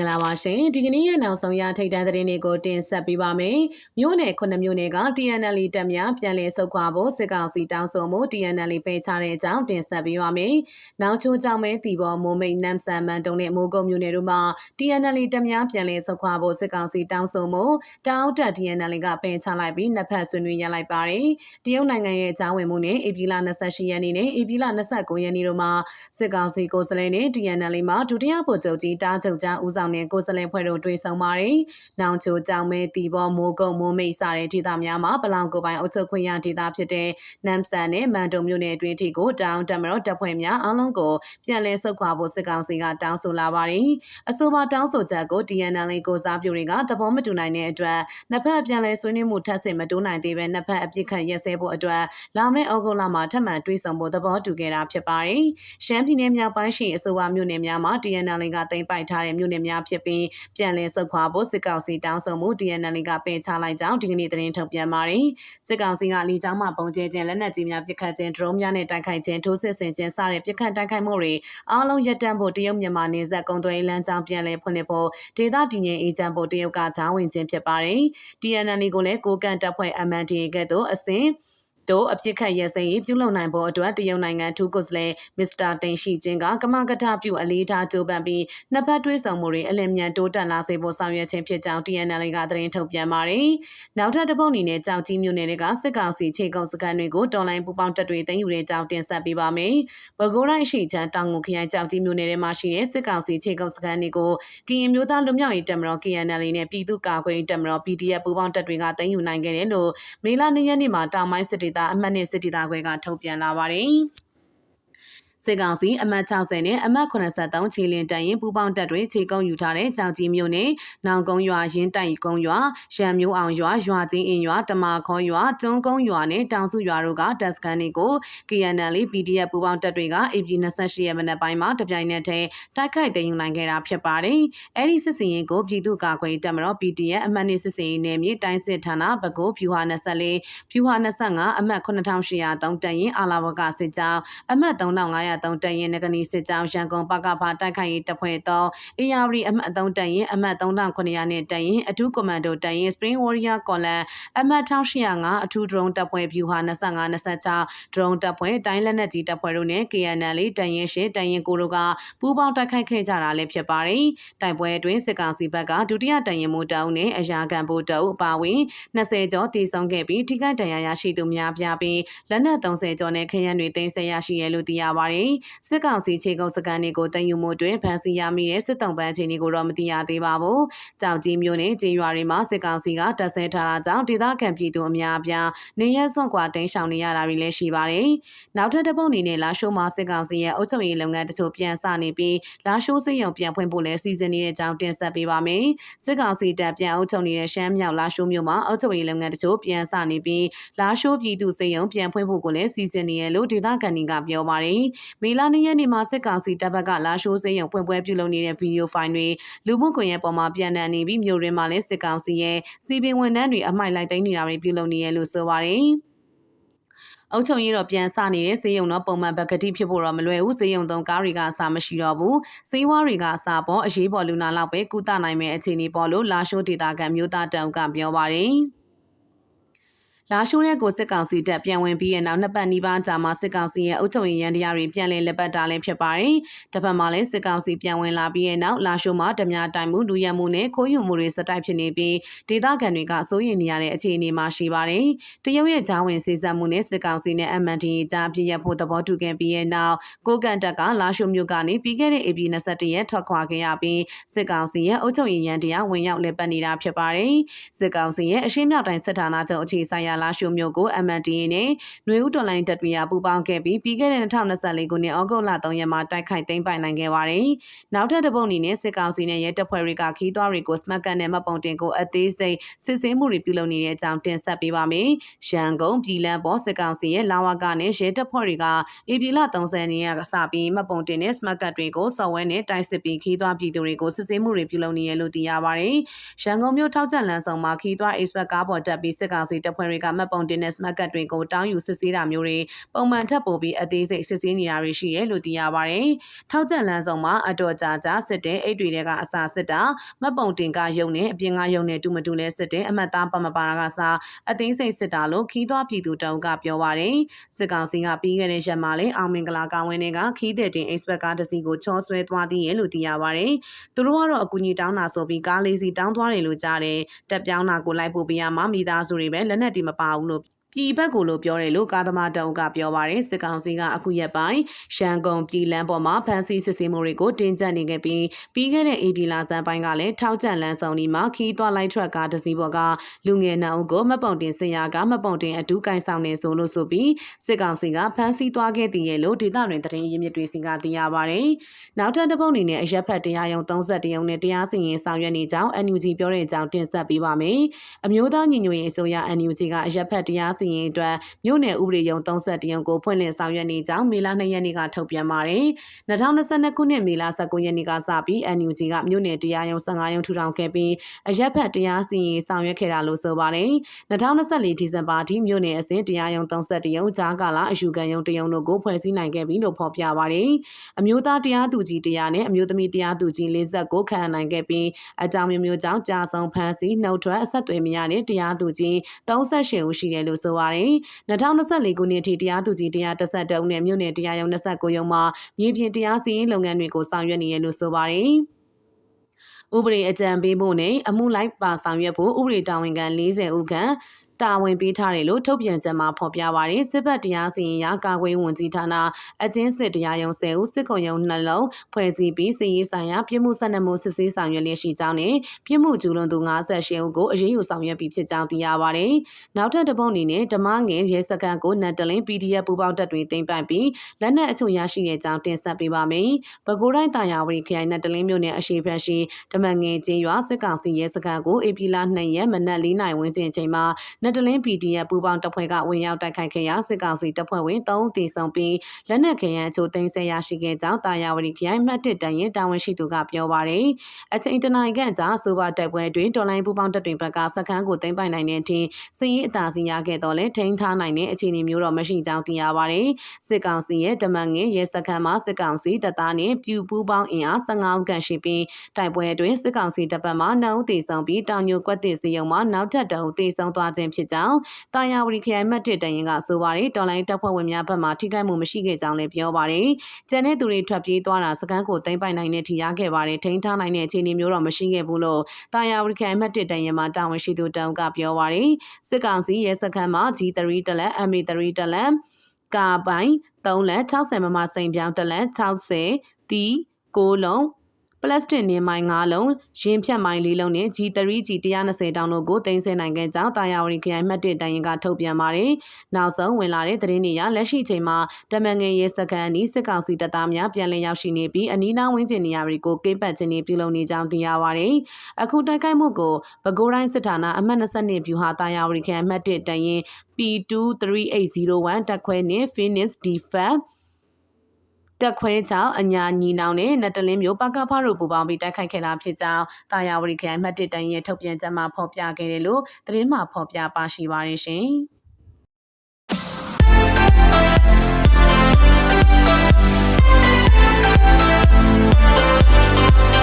င်္ဂလာပါရှင်ဒီကနေ့ရဲ့နောက်ဆုံးရထိတ်တန်းသတင်းတွေကိုတင်ဆက်ပေးပါမယ်မြို့နယ်ခုနှစ်မြို့နယ်က TNL တက်များပြန်လည်ဆုတ်ခွာဖို့စစ်ကောင်စီတောင်းဆိုမှု TNL ပေးချတဲ့အကြောင်းတင်ဆက်ပေးပါမယ်နောက်ချိုးကြောင့်မဲတီဘောမိုးမိတ်နမ်ဆန်မန်တုံနဲ့မိုးကုတ်မြို့နယ်တို့မှာ TNL တက်များပြန်လည်ဆုတ်ခွာဖို့စစ်ကောင်စီတောင်းဆိုမှုတောင်းတက် TNL ကပယ်ချလိုက်ပြီးနှစ်ဖက်ဆွေးနွေးရလိုက်ပါတယ်တရုတ်နိုင်ငံရဲ့အကြောင်းဝင်မှုနဲ့ဧပြီလ28ရက်နေ့နဲ့ဧပြီလ29ရက်နေ့တို့မှာစစ်ကောင်စီကိုယ်စားလှယ်နဲ့ TNL မှာဒုတိယဗိုလ်ချုပ်ကြီးတားချုပ်ကြားဦးဆောင်တဲ့ကိုယ်စားလှယ်ဖွဲ့တို့တွေ့ဆုံပါတယ်။နောင်ချိုကြောင်မဲတီဘောမိုးကုတ်မိုးမိတ်စတဲ့ဒေသများမှာပလောင်ကိုပိုင်အုပ်ချုပ်ခွင့်ရဒေသဖြစ်တဲ့နမ်ဆန်နဲ့မန်တုံမြို့နယ်အတွင်းထိကိုတောင်တမတော်တပ်ဖွဲ့များအလုံးကိုပြန်လည်ဆုတ်ခွာဖို့စစ်ကောင်စီကတောင်းဆိုလာပါတယ်။အဆိုပါတောင်းဆိုချက်ကို TNL ကိုစားပြုတွေကသဘောမတူနိုင်တဲ့အတွက်နှစ်ဖက်ပြန်လည်ဆွေးနွေးမှုထပ်ဆင့်မတိုးနိုင်သေးပဲနှစ်ဖက်အပြစ်ခတ်ရက်စဲဖို့အတွက်လာမယ့်ဩဂုတ်လမှာထပ်မံတွေ့ဆုံဖို့သဘောတူခဲ့တာဖြစ်ပါတယ်။ရှမ်းပြည်နယ်မြောက်ပိုင်းရှိအဆိုပါမြို့နယ်များမှာ TNL ကတင်ပိုက်ထားတဲ့မြို့နယ်များဖြစ်ပြီးပြန်လည်ဆုတ်ခွာဖို့စစ်ကောင်စီတောင်းဆိုမှု TNL ကပယ်ချလိုက်ကြောင်းဒီကနေ့သတင်းထုတ်ပြန်ပါတယ်။စစ်ကောင်စီကလီကျောင်းမှာပုံကျဲခြင်းလက်နက်ကြီးများပစ်ခတ်ခြင်းဒရုန်းများနဲ့တိုက်ခိုက်ခြင်းထိုးစစ်ဆင်ခြင်းစတဲ့ပစ်ခတ်တိုက်ခိုက်မှုတွေအားလုံးရပ်တန့်ဖို့တရုတ်မြန်မာနယ်စပ်ကုန်သွယ်ရေးလမ်းကြောင်းပြန်လည်ဖွင့်လှစ်ဖို့ဒေသတည်ငြိမ်အေဂျင့်ဖို့တရုတ်ကဂျားဝင်ခြင်းဖြစ်ပါတယ်။ TNL ကိုလည်းကိုကန်တပ်ဖွဲ့ MNDA ကဲ့သို့အစဉ် တို့အပြစ်ခတ်ရဲစရေးပြုလုပ်နိုင်ဖို့အတွက်တရုတ်နိုင်ငံထူးကိုယ်စားလှယ်မစ္စတာတင်ရှိချင်းကကမကထပြုအလေးထားကြိုးပမ်းပြီးနှစ်ဖက်တွဲဆောင်မှုတွေအလင်းမြန်တိုးတက်လာစေဖို့ဆောင်ရွက်ခြင်းဖြစ်ကြောင်း TNL ကသတင်းထုတ်ပြန်ပါတယ်။နောက်ထပ်တစ်ပုတ်အနေနဲ့ကြောက်ကြီးမြို့နယ်ကစစ်ကောင်စီခြေကုပ်စကန်တွေကိုတော်လိုင်းပူပေါင်းတပ်တွေတင်ယူတဲ့ကြောင်းတင်ဆက်ပေးပါမယ်။ဘကိုးရိုင်းရှိချမ်းတောင်ငူခရိုင်ကြောက်ကြီးမြို့နယ်ထဲမှာရှိတဲ့စစ်ကောင်စီခြေကုပ်စကန်တွေကိုကရင်မျိုးသားလူမျိုးရေးတပ်မတော် KNL နဲ့ပြည်သူ့ကာကွယ်ရေးတပ်မတော် PDF ပူပေါင်းတပ်တွေကတင်ယူနိုင်ခဲ့တယ်လို့မေလ၂ရက်နေ့မှာတောင်ပိုင်းစစ်ဒေသအမှတ်နဲ့စစ်ဒေသခွဲကထုတ်ပြန်လာပါတယ်။ စစ်ကောင်စီအမှတ်60နဲ့အမှတ်83ခြေလင်းတရင်ပူပေါင်းတပ်တွေခြေကုံယူထားတဲ့ကြောင်ကြီးမြို့နယ်နောင်ကုန်းရွာရင်းတိုက်ကုန်းရွာရံမျိုးအောင်ရွာရွာချင်းအင်းရွာတမာခေါရွာကျွန်းကုန်းရွာနဲ့တောင်စုရွာတို့ကတပ်စခန်းတွေကို KNL PDF ပူပေါင်းတပ်တွေက AP 28ရက်မနက်ပိုင်းမှာတပြိုင်နက်တည်းတိုက်ခိုက်သိမ်းယူနိုင်ခဲ့တာဖြစ်ပါတယ်။အဲဒီစစ်စင်ရင်ကိုပြည်သူ့ကာကွယ်တပ်မတော် PDF အမှတ်နှစ်စစ်စင်ရင်နယ်မြေတိုင်းစစ်ဌာနဘကိုဖြူဟာ24ဖြူဟာ25အမှတ်9803တရင်အာလာဝကစစ်ကြောင်းအမှတ်3500 3တရင်ငကနေစစ်ကြောင်းရန်ကုန်ပကဖာတိုက်ခိုက်ရေးတပ်ဖွဲ့သော ARD အမှတ်3တရင်အမှတ်3900နဲ့တရင်အထူးကွန်မန်ဒိုတရင် Spring Warrior Column အမှတ်1805အထူး drone တပ်ဖွဲ့ဖြူဟာ25 26 drone တပ်ဖွဲ့တိုင်းလက်နက်ကြီးတပ်ဖွဲ့တို့နဲ့ KNL တရင်ရှစ်တရင်ကိုတို့ကပူးပေါင်းတိုက်ခိုက်ခဲ့ကြတာလည်းဖြစ်ပါတယ်။တိုက်ပွဲအတွင်းစစ်ကောင်စီဘက်ကဒုတိယတရင်မိုးတောင်းနဲ့အရာခံဗိုလ်တအုပ်အပါဝင်20ကျော်တည်ဆုံခဲ့ပြီးထိခိုက်ဒဏ်ရာရရှိသူများပြားပြီးလက်နက်30ကျော်နဲ့ခရမ်းတွေတင်ဆက်ရရှိရလို့သိရပါတယ်။စစ်ကောင်စီခြေကုပ်စကန်တွေကိုတင်ယူမှုတွင်ဖမ်းဆီးရမိတဲ့စစ်တုံးပန်းချင်းတွေကိုတော့မသိရသေးပါဘူး။ကြောက်ကြီးမျိုးနဲ့ကျေးရွာတွေမှာစစ်ကောင်စီကတပ်ဆဲထားတာကြောင့်ဒေသခံပြည်သူအများအပြားနေရစွန့်ကွာတိမ်းရှောင်နေရတာတွေလည်းရှိပါတယ်။နောက်ထပ်တစ်ပုတ်အနေနဲ့လာရှိုးမှာစစ်ကောင်စီရဲ့အုပ်ချုပ်ရေးလုပ်ငန်းတချို့ပြန်စနေပြီးလာရှိုးစိတ်ရုံပြန်ဖွင့်ဖို့လည်းစီစဉ်နေတဲ့အကြောင်းတင်ဆက်ပေးပါမယ်။စစ်ကောင်စီတပ်ပြန်အုပ်ချုပ်နေတဲ့ရှမ်းမြောက်လာရှိုးမြို့မှာအုပ်ချုပ်ရေးလုပ်ငန်းတချို့ပြန်စနေပြီးလာရှိုးပြည်သူစိတ်ရုံပြန်ဖွင့်ဖို့ကိုလည်းစီစဉ်နေရလို့ဒေသခံတွေကပြောပါတယ်။မေလ2ရက်နေ့မှာစစ်ကောင်စီတပ်ဘက်ကလာရှိုးစိတ်ရုံဖွင့်ပွဲပြုလုပ်နေတဲ့ဗီဒီယိုဖိုင်တွေလူမှုကွန်ရက်ပေါ်မှာပြန့်နှံ့နေပြီးမြို့ရင်းမှာလည်းစစ်ကောင်စီရဲ့စီပင်ဝန်ထမ်းတွေအမိုက်လိုက်သိမ်းနေတာတွေပြုလုပ်နေရလို့ဆိုပါတယ်။အုပ်ချုပ်ရေးတော့ပြန်စနေတဲ့စေယုံတော့ပုံမှန်ပကတိဖြစ်ဖို့တော့မလွယ်ဘူးစေယုံသုံးကားတွေကအစားမရှိတော့ဘူးစေဝါတွေကအစားပေါ်အရေးပေါ်လူနာလောက်ပဲကုသနိုင်မဲ့အခြေအနေပေါ်လို့လာရှိုးဒေတာကမျိုးသားတောင်ကပြောပါတယ် လာရှိုးတဲ့ကိုစစ်ကောင်စီတပ်ပြန်ဝင်ပြီးရဲ့နောက်နှစ်ပတ်နီးပါးကြာမှစစ်ကောင်စီရဲ့အုပ်ချုပ်ရေးရန်တရားတွေပြန်လည်လက်ပတ်တာလည်းဖြစ်ပါတယ်။တစ်ဖက်မှာလည်းစစ်ကောင်စီပြန်ဝင်လာပြီးရဲ့နောက်လာရှိုးမှာဓမြတိုင်မှုလူရမှုနဲ့ခိုးယူမှုတွေစတိုက်ဖြစ်နေပြီးဒေသခံတွေကစိုးရိမ်နေရတဲ့အခြေအနေမှာရှိပါတယ်။တရုတ်ရဲ့ဂျာဝင်စေစပ်မှုနဲ့စစ်ကောင်စီနဲ့ MND ကြားပြည့်ရဖို့သဘောတူခဲ့ပြီးရဲ့နောက်ကိုကန်တက်ကလာရှိုးမြို့ကနေပြီးခဲ့တဲ့ AP 21ရက်ထွက်ခွာခဲ့ရပြီးစစ်ကောင်စီရဲ့အုပ်ချုပ်ရေးရန်တရားဝင်ရောက်လက်ပတ်နေတာဖြစ်ပါတယ်။စစ်ကောင်စီရဲ့အရှင်းမြောက်တိုင်းစစ်ဌာနချုပ်အခြေဆိုင်ရာလာရှိုးမြို့ကို MNDA နဲ့ຫນွေဦးတော်လိုင်းတပ်တွေကပူးပေါင်းခဲ့ပြီးပြီးခဲ့တဲ့2024ခုနှစ်ဩဂုတ်လ3ရက်မှာတိုက်ခိုက်သိမ်းပိုက်နိုင်ခဲ့ပါတယ်။နောက်ထပ်တစ်ပုတ်အနေနဲ့စစ်ကောင်စီနဲ့ရဲတပ်ဖွဲ့တွေကခီးသွွားတွေကိုစမတ်ကန်နဲ့မှတ်ပုံတင်ကိုအသေးစိတ်စစ်ဆေးမှုတွေပြုလုပ်နေတဲ့အကြောင်းတင်ဆက်ပေးပါမယ်။ရန်ကုန်ပြည်လန်းပေါ်စစ်ကောင်စီရဲ့လာဝကနဲ့ရဲတပ်ဖွဲ့တွေကဧပြီလ30ရက်နေ့ကစပြီးမှတ်ပုံတင်နဲ့စမတ်ကတ်တွေကိုစော်ဝဲနဲ့တိုက်စစ်ပြီးခီးသွွားပြည်သူတွေကိုစစ်ဆေးမှုတွေပြုလုပ်နေရလို့သိရပါတယ်။ရန်ကုန်မြို့ထောက်ကျန်လမ်းဆောင်မှာခီးသွွား expert ကားပေါ်တက်ပြီးစစ်ကောင်စီတပ်ဖွဲ့တွေကမှတ်ပုံတင်တဲ့ smart card တွေကိုတောင်းယူစစ်ဆေးတာမျိုးတွေပုံမှန်ထပ်ပို့ပြီးအသေးစိတ်စစ်ဆေးနေတာတွေရှိတယ်လို့သိရပါတယ်။ထောက်ကျန်လန်းဆောင်မှာအတော်ကြာကြာစစ်တဲ့အိတ်တွေကအစာစစ်တာမှတ်ပုံတင်ကရုံနဲ့အပြင်ကရုံနဲ့တူမတူလဲစစ်တဲ့အမှတ်သားပမပါတာကစားအသေးစိတ်စစ်တာလို့ခီးသွွားပြည်သူတောင်ကပြောပါတယ်။စစ်ကောင်စီကပြီးခဲ့တဲ့ရက်မှာလည်းအောင်မင်္ဂလာကောင်းဝင်းတွေကခီးတဲ့တင် expert ကားတစ်စီးကိုချောဆွဲသွားသေးရဲ့လို့သိရပါတယ်။သူတို့ကတော့အကူအညီတောင်းတာဆိုပြီးကားလေးစီတောင်းသွားတယ်လို့ကြားတယ်။တက်ပြောင်းတာကိုလိုက်ပို့ပေးရမှာမိသားစုတွေပဲလက်နက်တွေမပါဘူးလို့ ပြည်ဘက်ကိုလို့ပြောတယ်လို့ကာသမာတောင်ကပြောပါရယ်စစ်ကောင်စီကအခုရက်ပိုင်းရှန်ကုန်ပြည်လန်းပေါ်မှာဖမ်းဆီးစစ်ဆေးမှုတွေကိုတင်းကျပ်နေခဲ့ပြီးပြီးခဲ့တဲ့ AB လာဆန်ပိုင်းကလည်းထောက်ကျန်လန်းဆောင်ဒီမှာခီးသွွားလိုက်ထရက်ကတစ်စီးပေါ်ကလူငယ်နှုတ်ကိုမပုံတင်စင်ရကမပုံတင်အတူကင်ဆောင်နေဆိုလို့ဆိုပြီးစစ်ကောင်စီကဖမ်းဆီးသွားခဲ့တည်ရဲ့လို့ဒေသတွင်တရင်ရင်းမြစ်တွေစီကသိရပါရယ်နောက်ထပ်တစ်ပုတ်အနေနဲ့အရက်ဖက်တရားရုံ30ရုံနဲ့တရားစီရင်ဆောင်ရွက်နေကြောင်း NUG ပြောတဲ့အကြောင်းတင်ဆက်ပေးပါမယ်အမျိုးသားညီညွတ်ရေးအစိုးရ NUG ကအရက်ဖက်တရားစီရင်အတွက်မြို့နယ်ဥပဒေရုံ30တရုံကိုဖွင့်လှစ်ဆောင်ရွက်နေကြောင်းမေလ2ရက်နေ့ကထုတ်ပြန်ပါတယ်။2022ခုနှစ်မေလ19ရက်နေ့ကစပြီး NUG ကမြို့နယ်တရားရုံ15ရုံထူထောင်ခဲ့ပြီးအရက်ဖက်တရားစီရင်ဆောင်ရွက်ခဲ့တာလို့ဆိုပါတယ်။2024ဒီဇင်ဘာထိမြို့နယ်အဆင့်တရားရုံ30ရုံကြားကာလအယူခံရုံတရုံတို့ကိုဖွဲ့စည်းနိုင်ခဲ့ပြီလို့ဖော်ပြပါတယ်။အမျိုးသားတရားသူကြီးတရားနဲ့အမျိုးသမီးတရားသူကြီး49ခန့်အနိုင်ခဲ့ပြီးအကြောင်းမျိုးမျိုးကြောင့်ကြာဆုံးဖမ်းဆီးနှုတ်ထွက်အဆက်အသွယ်မရတဲ့တရားသူကြီး38ဦးရှိတယ်လို့ဆိုပါတယ်။2024ခုနှစ်ထိတရားသူကြီး132ဦးနဲ့မြို့နယ်တရားရုံး29ရုံးမှာမြေပြင်တရားစီရင်လုပ်ငန်းတွေကိုဆောင်ရွက်နေရလို့ဆိုပါတယ်။ဥပဒေအကြံပေးဖို့နဲ့အမှုလိုက်ပါဆောင်ရွက်ဖို့ဥပဒေတာဝန်ခံ40ဦးခန့် တာဝန်ပေးထားတယ်လို့ထုတ်ပြန်ချက်မှာဖော်ပြပါတယ်စစ်ဘက်တရားစီရင်ရာကာကွယ်ဝန်ကြီးဌာနအကျဉ်းစစ်တရားရုံး10ဦးစစ်ခုံရုံးနှလုံးဖွဲ့စည်းပြီးစီရေးဆိုင်ရာပြည်မှုဆက်နမှုစစ်ဆေးဆောင်ရွက်လျက်ရှိကြောင်းနဲ့ပြည်မှုကျူးလွန်သူ58ဦးကိုအရေးယူဆောင်ရွက်ပြီးဖြစ်ကြောင်းသိရပါတယ်နောက်ထပ်တစ်ပုတ်အနေနဲ့ဓမ္မငယ်ရဲစခန်းကိုနတ်တလင်း PDF ပူပေါင်းတပ်တွေတင်ပိုင်ပြီးလက်နက်အချို့ရရှိတဲ့ကြောင်းတင်ဆက်ပေးပါမယ်ပဲခူးတိုင်းတာယာဝတီခရိုင်နတ်တလင်းမြို့နယ်အရှိဖက်ရှိဓမ္မငယ်ချင်းရွာစစ်ကောင်စီရဲစခန်းကိုအေပီလာ2ရက်မနက်၄နိုင်ဝန်းကျင်ချိန်မှာနတလင်း PDF ပူပေါင်းတပ်ဖွဲ့ကဝင်ရောက်တိုက်ခိုက်ခဲ့ရာစစ်ကောင်စီတပ်ဖွဲ့ဝင်3ဦးသေဆုံးပြီးလက်နက်ခဲယမ်းအချို့သိမ်းဆည်းရရှိခဲ့ကြောင်းတာယာဝတီခရိုင်မှတ်1တန်ရင်တာဝန်ရှိသူကပြောပါရယ်အချိန်တနိုင်ခန့်ကြာဆိုပါတိုက်ပွဲတွင်တော်လိုင်းပူပေါင်းတပ်တွေဘက်ကစခန်းကိုသိမ်းပိုက်နိုင်တဲ့အထိစည်ရေးအသာစီရခဲ့တော့လဲထိန်းထားနိုင်တဲ့အခြေအနေမျိုးတော့မရှိကြောင်းသိရပါရယ်စစ်ကောင်စီရဲ့တမန်ငယ်ရဲစခန်းမှာစစ်ကောင်စီတပ်သားနဲ့ပြူပူပေါင်းအင်အား15ဦးခန့်ရှိပြီးတိုက်ပွဲတွင်စစ်ကောင်စီတပ်ပတ်မှနှုတ်သေဆုံးပြီးတောင်ညိုကွက်တစ်စီယုံမှာနောက်ထပ်တအုပ်သေဆုံးသွားခြင်းဖြစ်ကြောင်းတာယာဝတီခရိုင်မှတ်တစ်တရင်ကဆိုပါတယ်တော်လိုင်းတပ်ဖွဲ့ဝင်များဘက်မှထိခိုက်မှုမရှိခဲ့ကြောင်းလည်းပြောပါတယ်ကျန်တဲ့သူတွေထွက်ပြေးသွားတာစကန်ကိုသိမ်းပိုက်နိုင်တဲ့ထိရခဲ့ပါတယ်ထိန်းထားနိုင်တဲ့အခြေအနေမျိုးတော့မရှိခဲ့ဘူးလို့တာယာဝတီခရိုင်မှတ်တစ်တရင်မှာတာဝန်ရှိသူတောင်ကပြောပါတယ်စစ်ကောင်စီရဲစခန်းမှာ G3 တလက် MA3 တလက်ကာပိုင်3လက်60မမစိန်ပြောင်းတလက်60တီ6လုံး ပလတ်စတစ်နင်းမိုင်း9လုံးရင်ဖြတ်မိုင်း4လုံးနဲ့ G3 G 120တောင်တို့ကိုတင်ဆက်နိုင်ခဲ့ကြောင်းတာယာဝတီခရိုင်မှတ်1တိုင်ရင်ကထုတ်ပြန်ပါတယ်။နောက်ဆုံးဝင်လာတဲ့သတင်းတွေအရလက်ရှိချိန်မှာတမန်ငယ်ရဲစခန်းဤစစ်ကောင်စီတပ်သားများပြန်လည်ရောက်ရှိနေပြီးအနီးနားဝန်းကျင်နေရာတွေကိုကိပတ်ခြင်းတွေပြုလုပ်နေကြောင်းသိရပါတယ်။အခုတိုက်ခိုက်မှုကိုပဲခူးတိုင်းစစ်ဌာနအမှတ်22ဗျူဟာတာယာဝတီခရိုင်မှတ်1တိုင်ရင် P23801 တက်ခွဲနှင့် Phoenix Defense တက်ခွဲကြောင့်အညာညီနောင်နဲ့နတလင်းမျိုးပကဖတို့ပူပေါင်းပြီးတိုက်ခိုက်ခဲ့တာဖြစ်ကြောင်းတာယာဝတီခရိုင်မှတ်တစ်တန်းရဲ့ထုတ်ပြန်ချက်မှာဖော်ပြခဲ့တယ်လို့သတင်းမှာဖော်ပြပါရှိပါတယ်ရှင်။